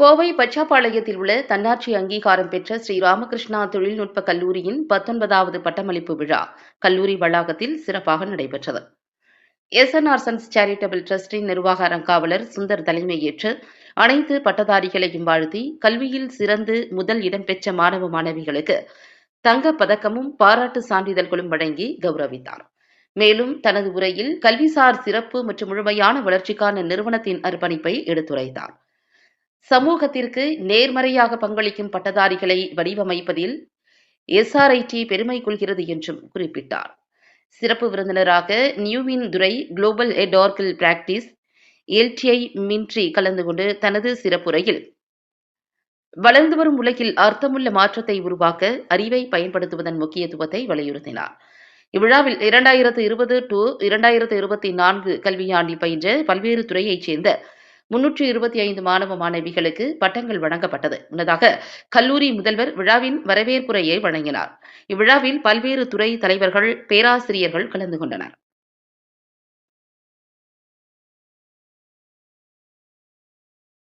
கோவை பச்சாப்பாளையத்தில் உள்ள தன்னாட்சி அங்கீகாரம் பெற்ற ஸ்ரீ ராமகிருஷ்ணா தொழில்நுட்ப கல்லூரியின் பத்தொன்பதாவது பட்டமளிப்பு விழா கல்லூரி வளாகத்தில் சிறப்பாக நடைபெற்றது. எஸ்என்ஆர் சன்ஸ் சேரிட்டபிள் டிரஸ்டின் நிர்வாக அறங்காவலர் சுந்தர் தலைமையேற்று அனைத்து பட்டதாரிகளையும் வாழ்த்தி கல்வியில் சிறந்து முதல் இடம் பெற்ற மாணவ மாணவிகளுக்கு தங்கப் பதக்கமும் பாராட்டு சான்றிதழ்களும் வழங்கி கௌரவித்தார். மேலும் தனது உரையில் கல்விசார் சிறப்பு மற்றும் முழுமையான வளர்ச்சிக்கான நிறுவனத்தின் அர்ப்பணிப்பை எடுத்துரைத்தார். சமூகத்திற்கு நேர்மறையாக பங்களிக்கும் பட்டதாரிகளை வடிவமைப்பதில் எஸ்ஆர்ஐடி பெருமை கொள்கிறது என்றும் குறிப்பிட்டார். சிறப்பு விருந்தினராக நியூவின் துரை குளோபல் ஹெட் ஆர்கில் பிராக்டிஸ் எல்டிஐ மின்ட்ரி கலந்து கொண்டு தனது சிறப்புரையில் வளர்ந்து வரும் உலகில் அர்த்தமுள்ள மாற்றத்தை உருவாக்க அறிவை பயன்படுத்துவதன் முக்கியத்துவத்தை வலியுறுத்தினார். இவ்விழாவில் இரண்டாயிரத்து இருபது டு இரண்டாயிரத்து இருபத்தி நான்கு கல்வியாண்டில் பயின்ற பல்வேறு துறையைச் சேர்ந்த முன்னூற்று இருபத்தி ஐந்து மாணவ மாணவிகளுக்கு பட்டங்கள் வழங்கப்பட்டது. முன்னதாக கல்லூரி முதல்வர் விழாவின் வரவேற்புரையை வழங்கினார். இவ்விழாவில் பல்வேறு துறை தலைவர்கள் பேராசிரியர்கள் கலந்து கொண்டனர்.